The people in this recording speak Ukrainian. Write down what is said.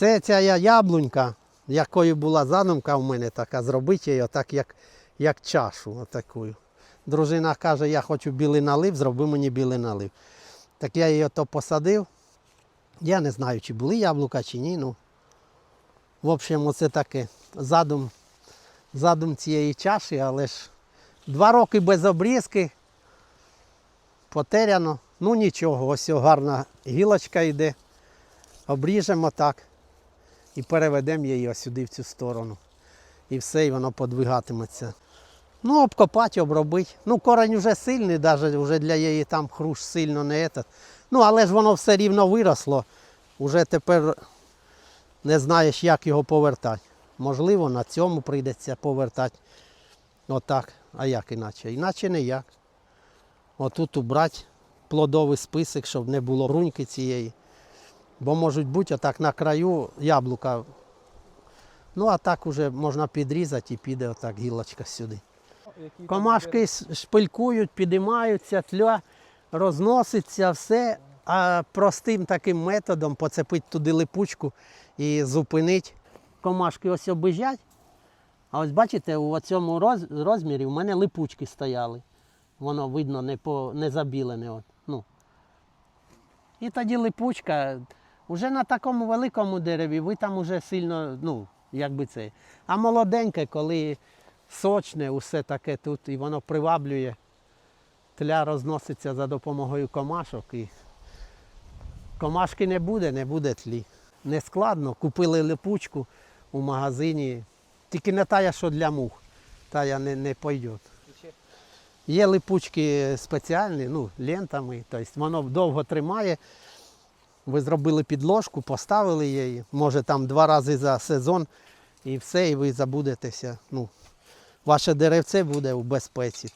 Це ця яблунька, якою була задумка в мене така, зробити її отак, як, як чашу. Отакою. Дружина каже, я хочу білий налив, зроби мені білий налив. Так я її ото посадив. Я не знаю, чи були яблука, чи ні. Ну, в общем, оце таке задум, задум цієї чаші, але ж два роки без обрізки. Потеряно. Ну нічого, ось гарна гілочка йде. Обріжемо так і переведемо її сюди в цю сторону. І все, і воно подвигатиметься. Ну, обкопати, обробити. Ну, корень вже сильний, навіть вже для її там хруш сильно не этот. Ну, але ж воно все рівно виросло. Уже тепер не знаєш, як його повертати. Можливо, на цьому прийдеться повертати. Отак. А як іначе? Іначе не як. Отут убрати плодовий список, щоб не було руньки цієї. Бо можуть бути отак на краю яблука. Ну, а так уже можна підрізати і піде отак гілочка сюди. Комашки шпилькують, підіймаються, тля розноситься, все. А простим таким методом поцепити туди липучку і зупинити. Комашки ось обіжать. А ось бачите, у цьому розмірі в мене липучки стояли. Воно видно не, по, не забілене. От. Ну. І тоді липучка. Уже на такому великому дереві ви там уже сильно, ну, як би це. А молоденьке, коли сочне, усе таке тут, і воно приваблює. Тля розноситься за допомогою комашок. І комашки не буде, не буде тлі. Не складно. Купили липучку у магазині. Тільки не тая, що для мух. Тая не, не пойде. Є липучки спеціальні, ну, лентами, тобто воно довго тримає. Ви зробили підложку, поставили її, може там два рази за сезон, і все, і ви забудетеся. Ну, ваше деревце буде у безпеці.